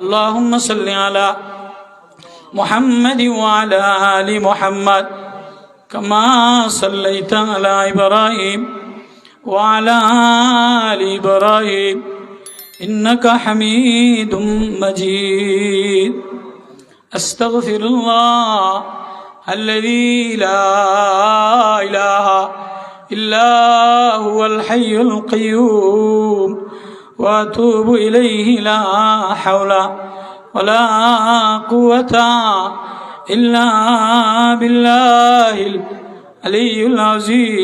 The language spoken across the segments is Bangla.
اللهم صل على محمد وعلى آل محمد كما صليت على إبراهيم وعلى آل إبراهيم إنك حميد مجيد. أستغفر الله الذي لا إله إلا هو الحي القيوم. وأتوب إليه لا حول ولا قوة إلا بالله العلي العظيم.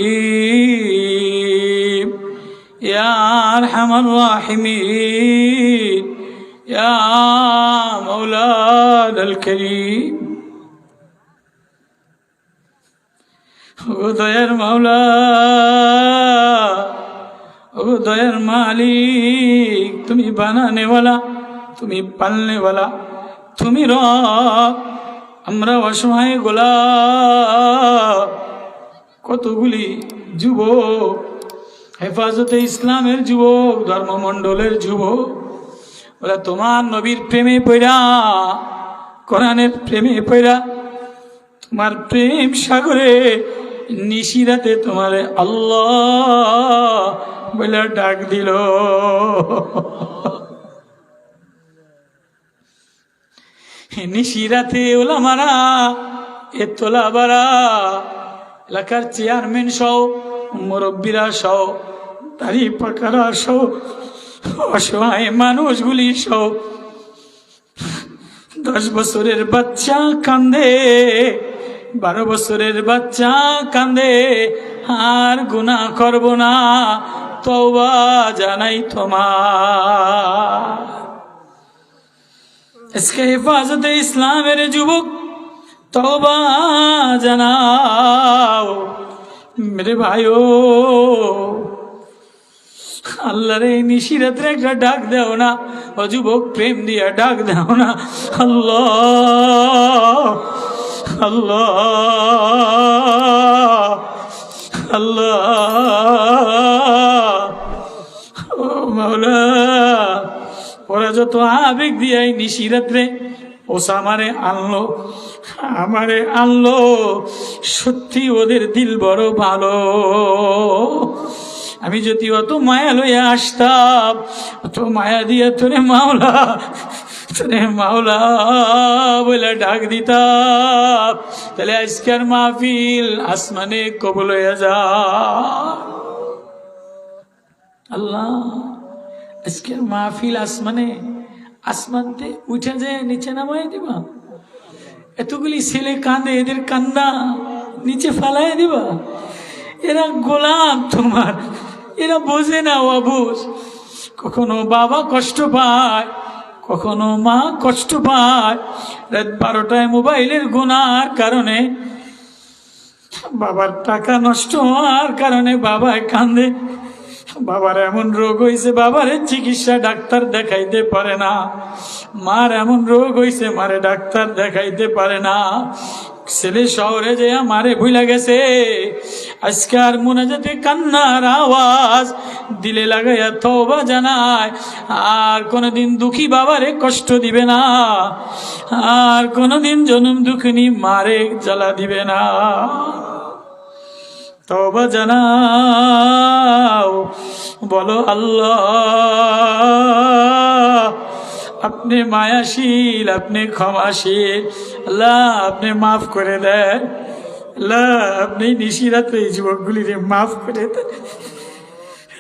يا أرحم الراحمين. يا مولانا الكريم. দয়ার মাওলা ও মালিক, তুমি বানানেওয়ালা, তুমি পালনেওয়ালা, তুমি র আমরা অসহায় গোলা কতগুলি যুবক, হেফাজতে ইসলামের যুবক, ধর্মমণ্ডলের যুবক, ওরা তোমার নবীর প্রেমে পড়া কোরআনের প্রেমে পড়া তোমার প্রেম সাগরে নিশিরাতে তোমার আল্লাহ বলে ডাক দিল। নিশিরাতে ওলা মারা এ তোলা বাড়া এলাকার চেয়ারম্যান সহ, মুরব্বীরা সহ তারি পাকারা সহ, অসহায় মানুষগুলি সহ, দশ বছরের বাচ্চা কান্দে, বারো বছরের বাচ্চা কান্দে, আর গুণা করব না। তওবা জানাই তোমার। আজকে হেফাজতে ইসলামের যুবক, তওবা জানাও। মেরে ভাইও, আল্লাহর এই নিশিরাত্রে একটা ডাক দেও না। ও যুবক, প্রেম দিয়া ডাক দেও না। আল্লাহ আল্লাহ আল্লাহ। মাওলা। ওরা যত আবেগ দিয়ে এই নিশিরাত্রে ওসা আমারে আনলো আমারে আনলো, সত্যি ওদের দিল বড় ভালো। আমি যদি অত মায়া লইয়া আসতাম, অত মায়া দিয়ে তোরে মাওলা তোরে মাওলা বলে ডাক দিতাম। তাহলে আজকের মাহফিল আসমানে কবল হয়ে যা আল্লাহ। আজকের মাহফিল আসমানে আসমানতে উঠে যায় নিচে নামাই দিবা এতগুলি ছেলে কাঁদে এদের কান্না নিচে ফালাই দিবা এরা গোলাম তোমার এরা বোঝে না অবুঝ কখনো বাবা কষ্ট পায় কখনো মা কষ্ট পায় রাত বারোটায় মোবাইলের গুণার কারণে বাবার টাকা নষ্ট হওয়ার কারণে বাবায় কান্দে বাবার এমন রোগ হয়েছে বাবার চিকিৎসা ডাক্তার দেখাইতে পারে না। মার এমন রোগ হয়েছে মারে ডাক্তার দেখাইতে পারে না। ছেলে শহরে যে মারে ভুলে গেছে। আজকে আর মনে যাতে কান্নার আওয়াজ, দিলে লাগাইয়া তবা জানায়। আর কোনোদিন দুঃখী বাবারে কষ্ট দিবে না। আর কোনোদিন জনম দুঃখিনী মারে জ্বালা দিবে না। তবা জানাও। বলো আল্লাহ, আপনি মায়াশীল, আপনি ক্ষমাশীল। আল্লাহ, আপনি মাফ করে দেন। আল্লাহ, আপনি নিশিরাতে এই যুবকগুলিরে মাফ করে দেন।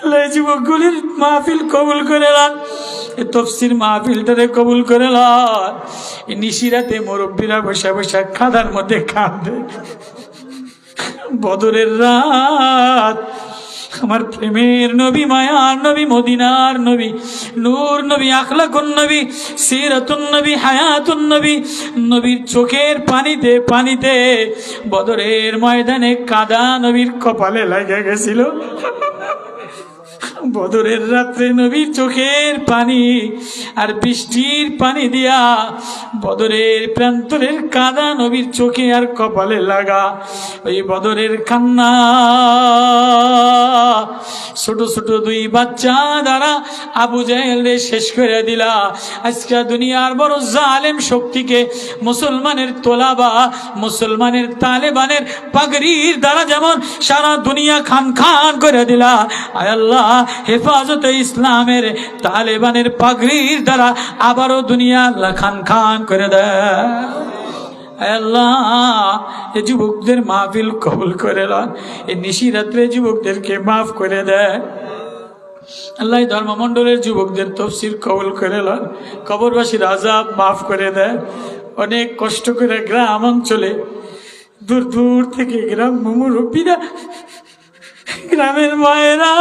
আল্লাহ, এই যুবকগুলির মাহফিল কবুল করে এই তফসির মাহফিলটারে কবুল করে নিশিরাতে মুরব্বীরা বসে বসে খাদার মধ্যে কাঁদে। বদরের রাত। আমার প্রেমের নবী, মায়ার নবী, মদিনার নবী, নূর নবী, আখলাকুন নবী, সিরাতুন নবী, হায়াতুন নবী, নবীর চোখের পানিতে পানিতে বদরের ময়দানে কাদা নবীর কপালে লাগে গেছিল। বদরের রাত্রে নবীর চোখের পানি আর বৃষ্টির পানি দিয়া বদরের প্রান্তরের কাদা নবীর চোখে আর কপালে লাগা। ওই বদরের কান্না ছোট ছোট দুই বাচ্চা দ্বারা আবু জাহেলরে শেষ করে দিলা। আজকে দুনিয়ার বড় জালেম শক্তিকে মুসলমানের তোলাবা, মুসলমানের তালেবানের পাগড়ির দ্বারা যেমন সারা দুনিয়া খান খান করে দিলা। আয় আল্লাহ হেফাজতে ইসলামের তালেবানের পাগড়ির দ্বারা আবারও দুনিয়া আল্লাহ খান করে দেয়। এ যুবকদের মাহফিল কবুল করে লন এই নিশি রাত্রে যুবকদেরকে মাফ করে দেয়। আল্লাহ ধর্মমণ্ডলের যুবকদের তফসির কবুল করে লন কবরবাসীর আজাব মাফ করে দেয়। অনেক কষ্ট করে গ্রাম অঞ্চলে, দূর দূর থেকে গ্রাম মুরব্বীরা, গ্রামের মায়েরা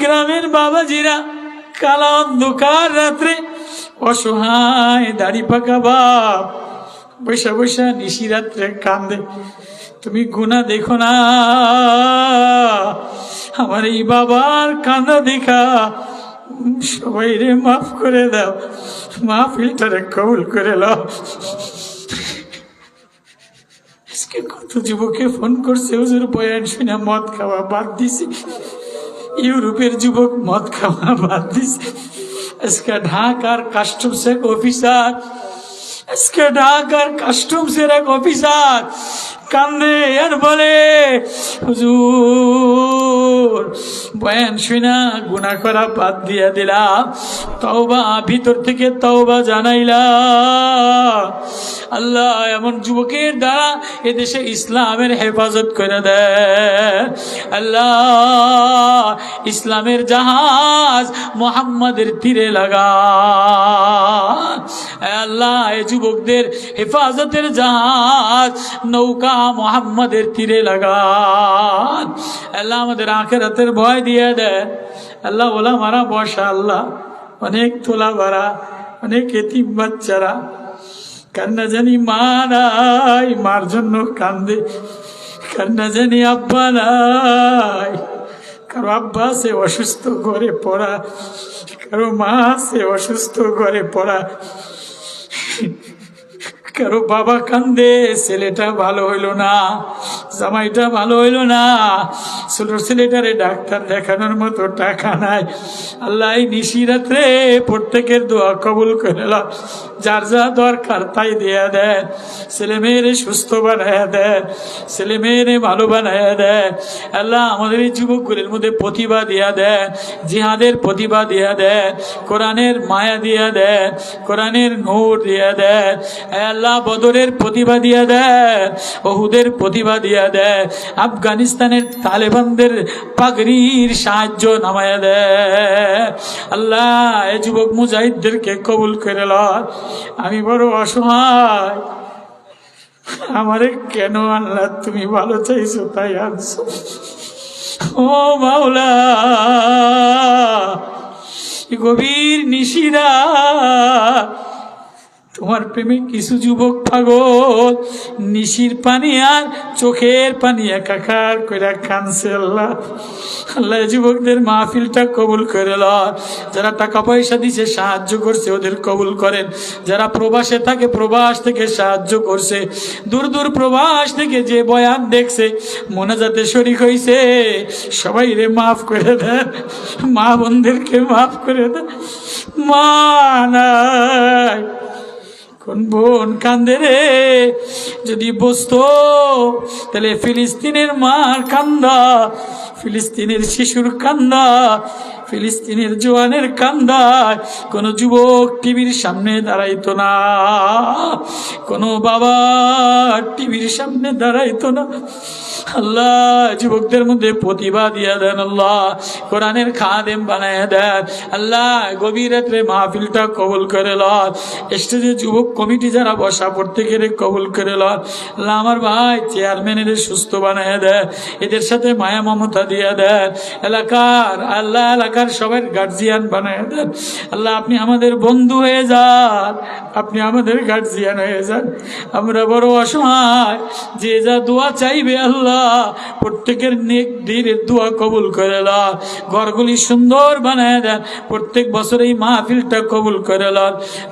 গ্রামের বাবাজিরা কালা অন্ধকার রাত্রে অসহায় দাড়ি পাকা বাপ বৈশা বৈশা নিশি রাত্রে কান্দে, তুমি গুণা দেখো না। আমার এই বাবার কান্দা দেখা সবাই রে মাফ করে দাও, মাহফিলটারে কবুল করে লাও কত যুবকে ফোন করছে, হুজুর বয়ান শুনে মদ খাওয়া বাদ দিছে। ইউরোপের যুবক মদ খাওয়া বাদ দিছে আজকে ঢাকার কাস্টমস এক অফিসার আজকে ঢাকার কাস্টমসের এক অফিসার কান্দে আর বলে, হুজুর, বয়ান শুনা গুণা করা বাদ দিয়া দিলাম, তওবা ভিতর থেকে তওবা জানাইলা আল্লাহ এমন যুবকের দ্বারা এদেশে ইসলামের হেফাজত করে দেয় আল্লাহ ইসলামের জাহাজ মোহাম্মদের তীরে লাগা আল্লাহ এ যুবকদের হেফাজতের জাহাজ, নৌকা মোহাম্মদের তীরে লাগান। আল্লাহ আমাদের আখেরাতের ভয় দিয়ে দেয় আল্লাহ ওলা মারা বসা আল্লাহ অনেক তোলা বাড়া অনেক এতিম বাচ্চারা, কান্না জানি মা নাই, মার জন্য কান্দে। কান্না জানি আব্বা নাই, কারও আব্বা সে অসুস্থ করে পড়া, কারও মা সে অসুস্থ করে পড়া। কারও বাবা কান্দে ছেলেটা ভালো হইল না। জামাইটা ভালো হইল না। ছোট ছেলেটারে ডাক্তার দেখানোর মতো টাকা নাই। আল্লাহ নিশি রাত্রে প্রত্যেকের দোয়া কবুল করে যার যা দরকার তাই দেয়া দেন। ছেলে মেয়েরে সুস্থ বানায় দেন। ছেলে মেয়েরে ভালো বানায় দেন। আল্লাহ আমাদের এই যুবকগুলির মধ্যে প্রতিভা দিয়া দেন। জিহাদের প্রতিভা দিয়া দেন। কোরআনের মায়া দিয়া দেন। কোরআনের নূর দিয়া দেন। আল্লাহ বদরের প্রতিভা দিয়া দেন। ওহুদের প্রতিভা দিয়া দেন আফগানিস্তানের তালেবানদের পাগড়ির সাহায্য নামায়া দেন আল্লাহ, এ যুবক মুজাহিদদেরকে কবুল করে আমি বড় অসহায়। আমারে কেন আল্লাহ তুমি ভালো চাইছো তাই আনছো? ও মাওলা গভীর নিশিরা। তোমার প্রেমে কিছু যুবক পাগল, নিশির পানি আর চোখের পানি একাকার করে কানছে আল্লাহ। আল্লাহ যুবকদের মাহফিলটা কবুল করে লন। যারা টাকা পয়সা দিছে, সাহায্য করছে, ওদের কবুল করেন। যারা প্রবাসে থাকে, প্রবাস থেকে সাহায্য করছে। দূর দূর প্রবাস থেকে যে বয়ান দেখছে, মনে যাতে শরিক হয়েছে সবাই রে মাফ করে দেন। মা বোনদেরকে মাফ করে দেন। মা নাই। কোন বোন কান্দে রে যদি বসতো তাহলে ফিলিস্তিনের মার কান্দা ফিলিস্তিনের শিশুর কান্দা ফিলিস্তিনের জোয়ানের কান্দায় কোনো যুবক টিভির সামনে দাঁড়াইতো না, কোনো বাবা টিভির সামনে দাঁড়াইতো না। আল্লাহ, যুবকদের মধ্যে প্রতিভা দিয়া দেন আল্লাহ, কোরআনের খাদেম বানায় দেন। আল্লাহ, গভীর রাত্রে মাহফিলটা কবুল করে স্টেজে যুবক কমিটি যারা বসা প্রত্যেকের কবুল করে লন। আল্লাহ, আমার ভাই চেয়ারম্যানের সুস্থ বানায় দেয় এদের সাথে মায়া মমতা দিয়ে দেন। এলাকার আল্লাহ, এলাকার সবাই গার্জিয়ান বানায় দেন। আল্লাহ, আপনি আমাদের বন্ধু হয়ে যান। আপনি আমাদের গার্জিয়ান হয়ে যান। আমরা বড় অসহায়। যে যা দোয়া চাইবে আল্লাহ, প্রত্যেকের নেক দিনের দোয়া কবুল করে ঘরগুলি সুন্দর বানায় দেন। প্রত্যেক বছর এই মাহফিলটা কবুল করে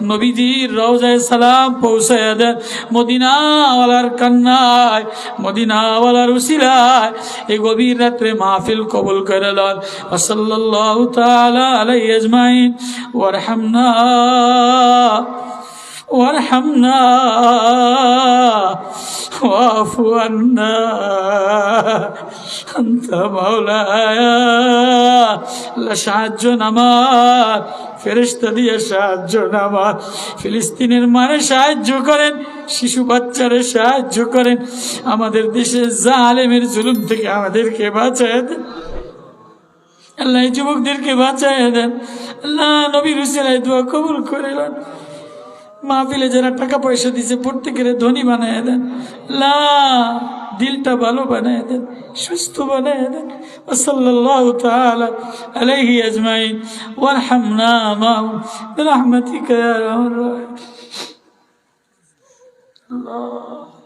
নবীজির রওজায় সালাম পৌঁছায় দেন। মদিনাওয়ালার কান্নায়, মদিনাওয়ালার উসিলায় এই গভীর রাত্রে মাহফিল কবুল করে লাল ওসল্লাল্লাহু তাআলা আলাইহি আজমাইন ওয়ারহামনা وارحمنا واعف عنا أنت مولاي আল্লাহ সাহায্য নামার ফেরেস্তা দিয়ে সাহায্য নামা ফিলিস্তিনের মানে সাহায্য করেন, শিশু বাচ্চারে সাহায্য করেন। আমাদের দেশে জালেমের জুলুম থেকে আমাদেরকে বাঁচায় দেন। আল্লাহ যুবকদেরকে বাঁচায় দেন। আল্লাহ নবীর হুসেলাই দোয়া কবুল করে মাহফিলে যারা টাকা পয়সা দিছে, প্রত্যেকের ধনী বানায় দেন। লা দিলটা ভালো বানায় দেন, সুস্থ বানায় দেন। ওসল্লাল্লাহু তাআলা আলাইহি আজমাইন। ওয়ারহামনা আল্লাহ।